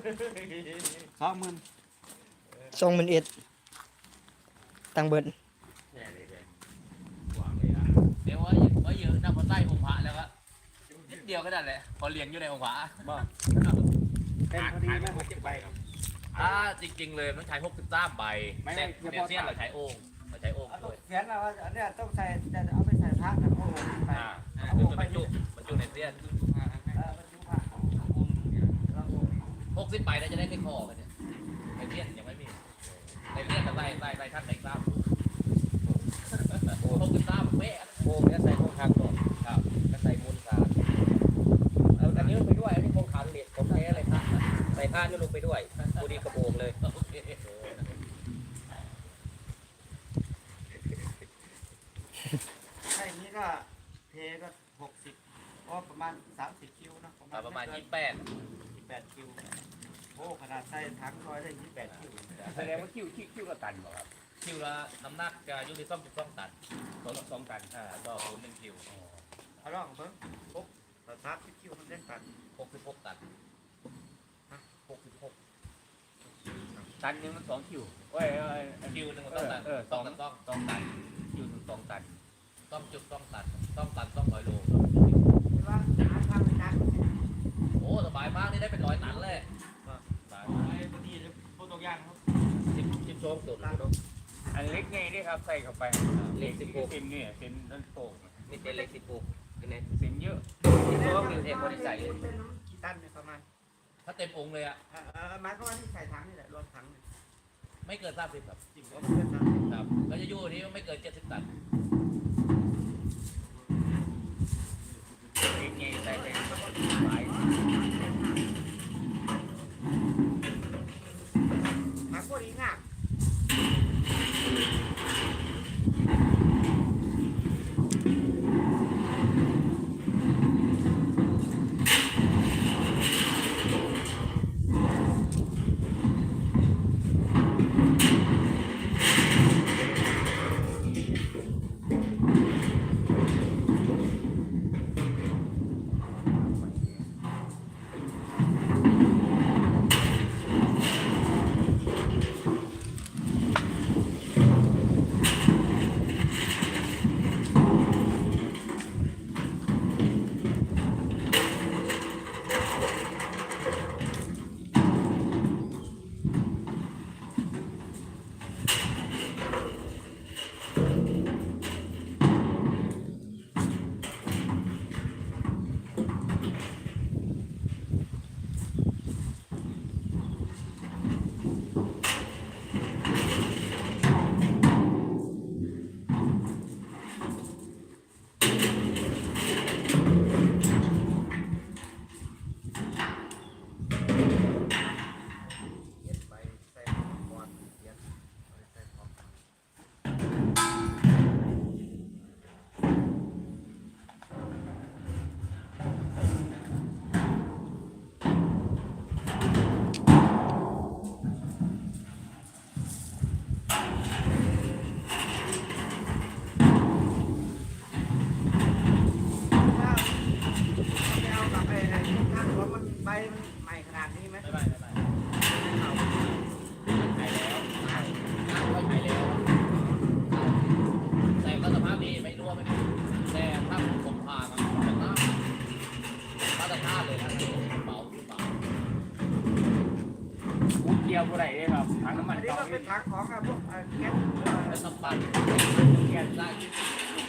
สองหมื่นสองหมื่นเอ็ดตังเบิดแค่เลยเลยหวังเลยอะเดี๋ยวว่าว่าเยอะนะพอใต้องค์พระแล้วก็นิดเดียวก็ได้แหละพอเลี้ยงอยู่ในองค์พระเต็มพอดีขายไหมมาหกสิบใบครับ ถ้าจริงๆเลยมันใช้หกสิบสามใบไม่ไม่เส้นเฉพาะเส้นเราใช้โอ่งเราใช้โอ่งเอาด้วยเขียนเอาว่าอันเนี้ยต้องใส่แต่เอาไปใส่พระนะโอ้โหไปอ่าคือมันบรรจุบรรจุในเส้นเออบรรจุพระแล้วโอ้โห หกสิบใบแล้วจะได้ไม่คอกันเนี่ยในเส้นยังไม่มีในเส้นแต่ใส่ใส่ใส่ท่านใส่กล้ามหกสิบสามเป๊ะโอ้เนี่ยใส่โครงคางก่อนครับก็ใส่มูลสารเอาอันนี้ลงไปด้วยอันนี้โครงคางเหล็กของแท้เลยครับใส่ผ้านี่ลงไปด้วยปูดีกระโปรงเลยโอเคถ้าอย่างนี้ก็เทก็หกสิบก็ประมาณสามสิบคิวนะประมาณยี่สิบแปดยี่แปดคิวโอ้ข นาดใส่ถังร้อยได้ยี่แปดคิวแสดงว่าคิ้วคิ้วคิ้วก็ตันบ่ครับคิวละน้ำหนักจะอยู่ที่สองจุดสองตันสองสองตันอ่าต่อศูนย์หนึ่งคิวเอาลองเพิ่มปุ๊บแต่สามสิบคิวมันได้ตันหกสิบหกตันหกสิบหกตันหนึงมันสองคิ้วเอ้ยเอ้ยเอ้ย คิวหนึ่งมันต้องตันเออเออต้องตันต้องสองตันคิ้วหนึ่งสองตันต้องจุดต้องตันต้องตันต้องร้อยโลที่ว่าหาทางไปตันโอ้สบายมากนี่ได้เป็นร้อยตันเลย องตัวนะเนาะอันเล็กไงนี่ครับใส่เข้าไปเล็กสิบหกเส้นนี่เส้นนั่นโป่งนี่เป็นเล็กสิบหกเป็นไงเส้นเยอะสิบสองนี่เทพอดีใส่เลยเป็นกี่ตันเนี่ยประมาณ ถ้าเต็มองค์เลยอะเอ่อเอ่อหมายความว่าที่ใส่ถังนี่แหละรวมถังเนี่ยไม่เกินสามสิบครับจิบก็เพื่อนนะครับแล้วจะอยู่ที่ไม่เกินเจ็ดสิบตันเล็กไงใส่ไป เดียวบ่ได้เลยครับถังน้ำมัอันนนี้เก่าก็เป็นี่ถังของอะพวกเอ่อแก๊สเอ่อเป็นสปันเกี่ยวได้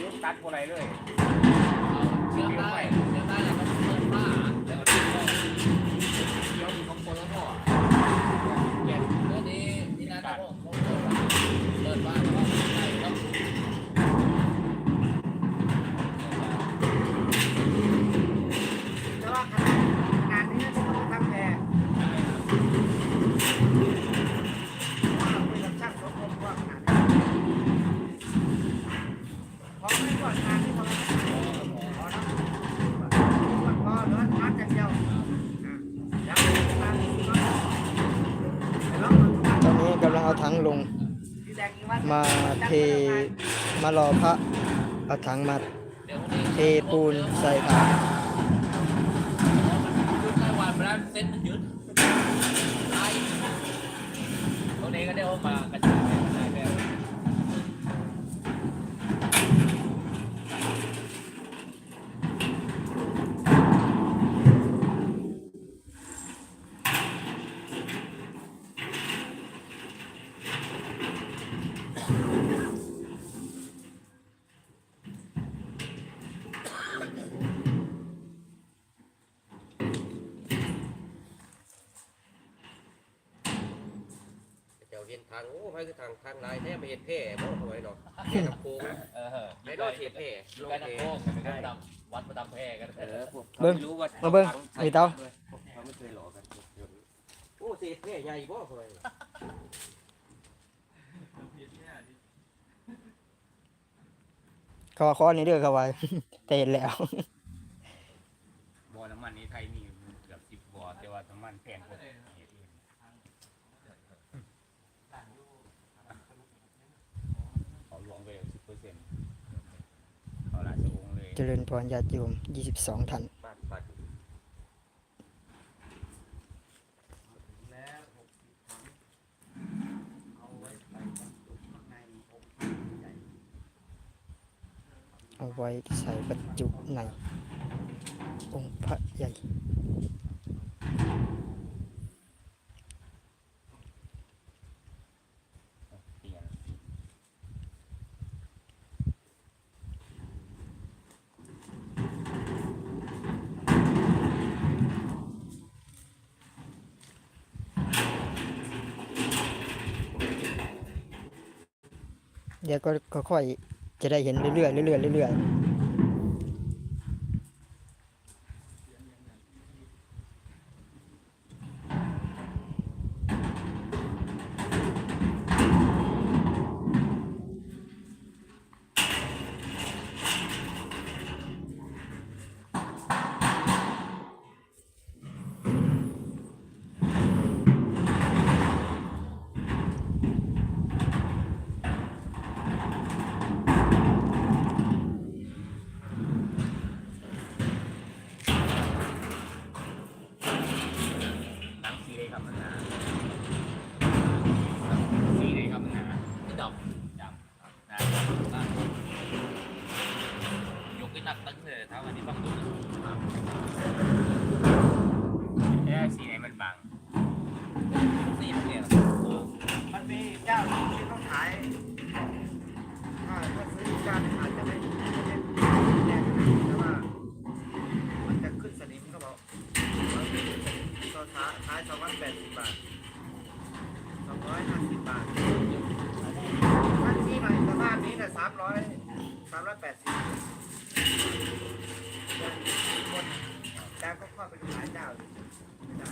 ลูกตัดบ่ได้เลยเชื่อมได้เชื่อมได้แล้วก็เปิดผ้าแล้วก็ดึงออกเดี๋ยวมีของคนแล้วก็ มารอพระเอาถังมาเทปูนใส่ถังได้วันไปแล้วเซ็ตมันยึดไอ้ตรงนี้ก็ได้ออกมากระจายไปกระจายไป เจ้าเห็นทางโอ้ไปคือทางทางลายแท้ไปเห็นแพร่บ่หอยเนาะแพร่น้ำโค้งเออไม่รอดเห็นแพร่ลูลกงไก่แพน้ำร่โค้งมันก็ดำวัดมาดำแพร่กันเออพวกเบิ่งไม่รู้ว่ามาเบิ่งมีเตาเขาไม่เคยหลอกกันโอ้สิเห็นแพร่ใหญ่บ่หอยเขาว่าข้อนี้เด้อเขาว่าแต่เห็นแล้วบ่อน้ำมันนี้ไทยมีเกือบสิบบ่อแต่ว่าน้ำมันแพงกว่าเหตุอื่นเขาหลวง ไปสิบเปอนเขาราชวงศ์เลยเจริญพรญาติโยม 22ท่านบ้านปัดแล้วหกสิบถังเอาไว้ใส่บรรจุข้างในองค์ใหญ่เอาไว้ใส่บรรจุในองค์พระใหญ่ เตียง เดี๋ยวก็ค่อยๆจะได้เห็นเรื่อยๆเรื่อยๆเรื่อยๆ สองร้อยแปดสิบบาทสองร้อยห้าสิบบาทถ้าที่หน่อยสภาพนี้เนี่ยสามร้อยสามร้อยแปดสิบคนแจ้ก็เข้าไปขายเจ้าอยู่ไม่ได้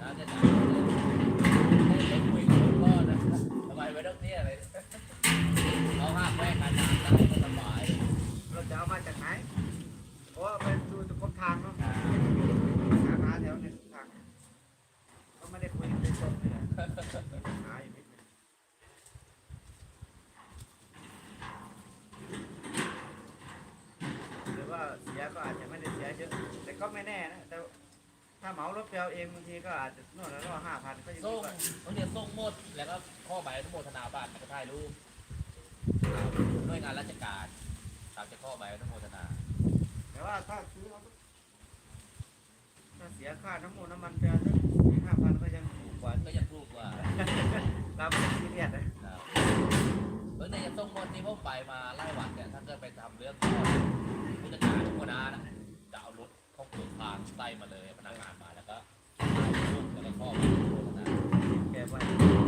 นะจะได้ได้คุยกับพ่อนะทำไมไม่ต้องเนี่ยเลยเขาห้ามแม่การงานได้ก็สบายเราจะเอามาจากไหนเพราะว่าไปดูตะกบทางเนาะหาหาแถวเนี่ยทางเขาไม่ได้คุยกันโดยตรงเลยนะหาอยู่นิดนึงหรือว่าเสียก็อาจจะไม่ได้เสียเยอะ แต่ก็ไม่แน่นะ แต่ถ้าเหมารถ ไปเอาเองบางทีก็อาจจะโน่นแล้วก็ห้าพันก็ยังส่ดีงกว่าเขาเรียกส่งหมด แล้วก็ข้อหมายอนุโมทนาบัตรก็ถ่ายรูปหน่วยงานราชการตามจะข้อหมายอนุโมทนา แต่ว่าถ้าซื้อเอาถ้าเสียค่าน้ำมันน้ำมันไปเอาสักห้าพันก็ยังถูกกว่าก็ยังพูดว่าเราไม่ได้ซีเรียสนะเออเนี่ยจะส่งหมดนี่พวกไปมาไล่วัดเนี่ยถ้าเกิดไปทำเรื่องข้อผู้จัดการหัวหน้านะจะเอารถ เข้าเปิดทางไล่มาเลยพนักงานมาแล้วก็ถ่ายรูปแล้วก็ข้อมูลนะแก้ไว้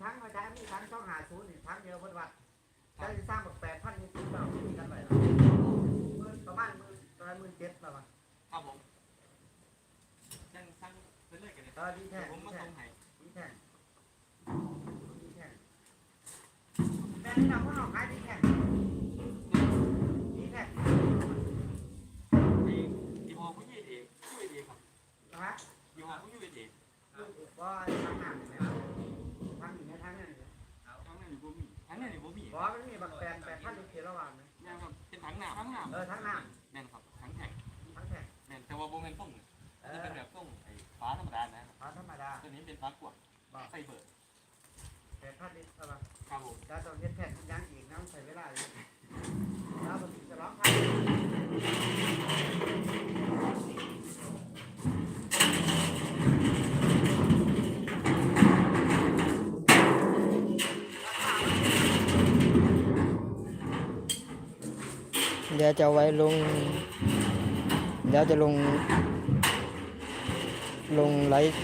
ทั้งมาใช้มีทั้งต้องหาศูนย์นี่ทั้งเดียวเพิ่นว่าได้สิสร้างแบบแปดพันนี่สิบเรามีกันไว้แล้วประมาณหมื่นประมาณหมื่นเจ็ดแล้วว่ะครับผมยังสั่งไปเลยกันเลยเออดีแท้ผมมาแท้ส่งให้ดีแท้ดีแม่นี่นำพวกเราขายดีแท้ดีแท้ที่ที่พอผู้ยืดเองยืดเองครับนะฮะที่พอผู้ยืดเองว่าทางหนังเนี่ยทางอยู่ในทางนั้น ทั้งนั้นอยู่บ่มีทั้ง นั้นอยู่บ่มีบอกมันมีบางแปลนแปลนพันลูกเขียวระหว่างนะยังครับเป็นถังน้ำถังน้เออทางน้ำแม่นครับถังแข็งำทางแข็งแม่นแต่ว่าบ่แม่นต้งเอนี่อเป็นแบบต้งไอ้ฟ้าธรรมดานะฟ้าธรรมดาตัวนี้เป็นฟ้ากวดไฟเบอร์แปดพันลิตรระหว่างครับผมแล้วต้องเย็ดแผ่นยางอีกน้ำใส่เวลาอยู่แล้วมันจะร้องไห้ ดี๋ยวจะไว้ลง เดี๋ยวจะลง ลงไลฟ์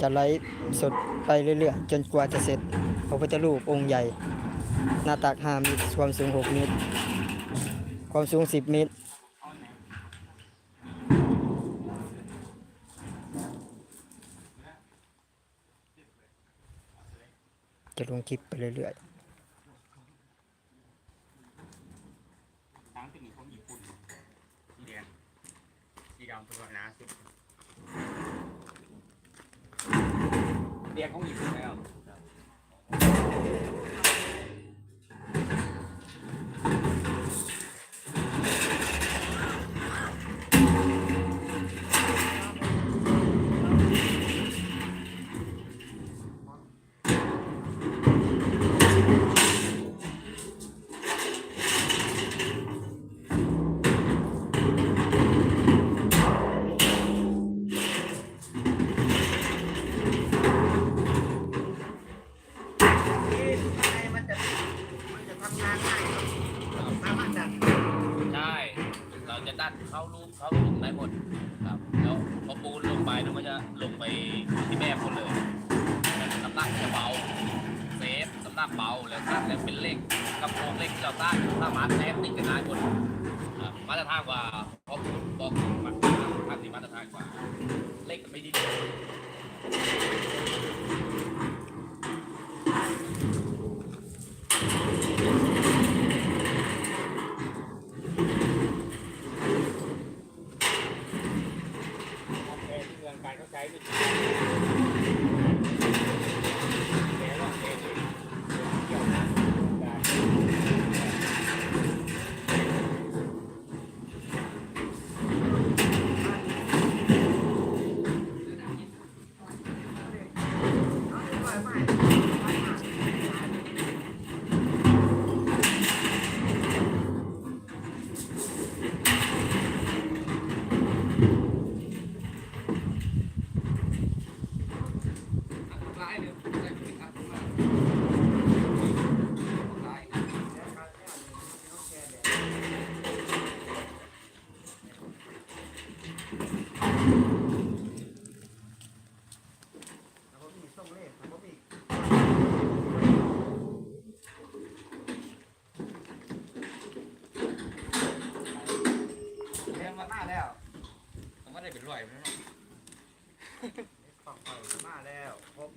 จะไลฟ์สดไปเรื่อยๆ จนกว่าจะเสร็จพระพุทธรูปองค์ใหญ่ หน้าตัก5เมตร ความสูง6เมตรความสูง10เมตรจะลงคลิปไปเรื่อยถั ได้หมดครับ แล้วพอปูนลงไปมันก็จะลงไปที่แม่หมดเลยน้ำหนักจะเบาเซฟน้ำหนักเบาแล้วตั้งแล้วเป็นเหล็กกับโครงเหล็กที่เราตั้งสามารถแนบติดกันได้หมดครับมาตรฐานกว่าพอปูนบอกมาตรฐานที่มาตรฐานกว่าเหล็กไม่ดี โอเคที่ เมืองการเขาใช้วิธีแก้ว่าเองเกี่ยวกับการ เอาไปปล่อยใหม่เดี๋ยวเขาเนี่ยเขาแชร์เดี๋ยวแล้วผมมีส่งเลขแล้วผมมี เรียนมาหน้าแล้วมันก็ได้เป็นร้อยแล้วเนาะของข่อยมาแล้วครบ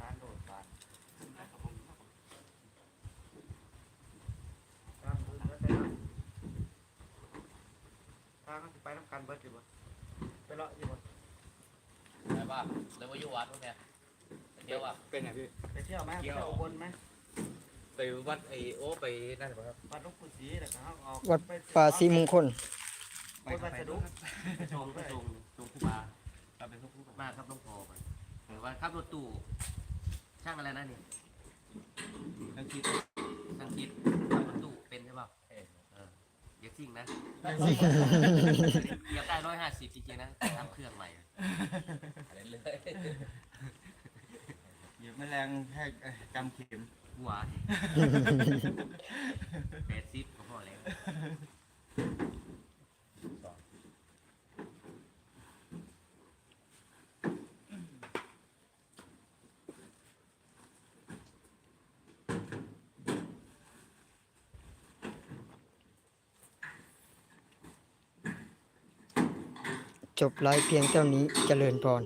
การโดดการการบุญแล้วแต่ละทางมันสิไปน้ำกันเบิดอยู่บ่ไปเลาะอยู่บ่ใช่ป่ะเลยว่าอยู่วัดพวกเนี้ยไปเที่ยวอะเป็นไงพี่ไปเที่ยวไหมไปเที่ยวอุบนไหม ไปวัดไอโอไปนั่นหรือเปล่าครับวัดหลูกปู่ศรีแล้วก็เอาออกวัดไปๆป่าสีมงคลไปวัดสะดุกชมชมชมผู้บาเราเป็นทุกผู้บามาครับน้องพอไปเห็นว่าขับรถตู้ช่างอะไรนะนี่ทั้งคิดช่างคิดขับรถตู้เป็นใช่ป่ะเออเอออย่าซิ่งนะเหยียบได้ร้อยห้าสิบจริงๆนะทำเครื่องใหม่อะไรเลยเยอะไหมแมลงแค่เอ่อกำเข็ม หัวแปดสิบก็พอแล้วจบไลฟ์เพียงเท่านี้เจริญพร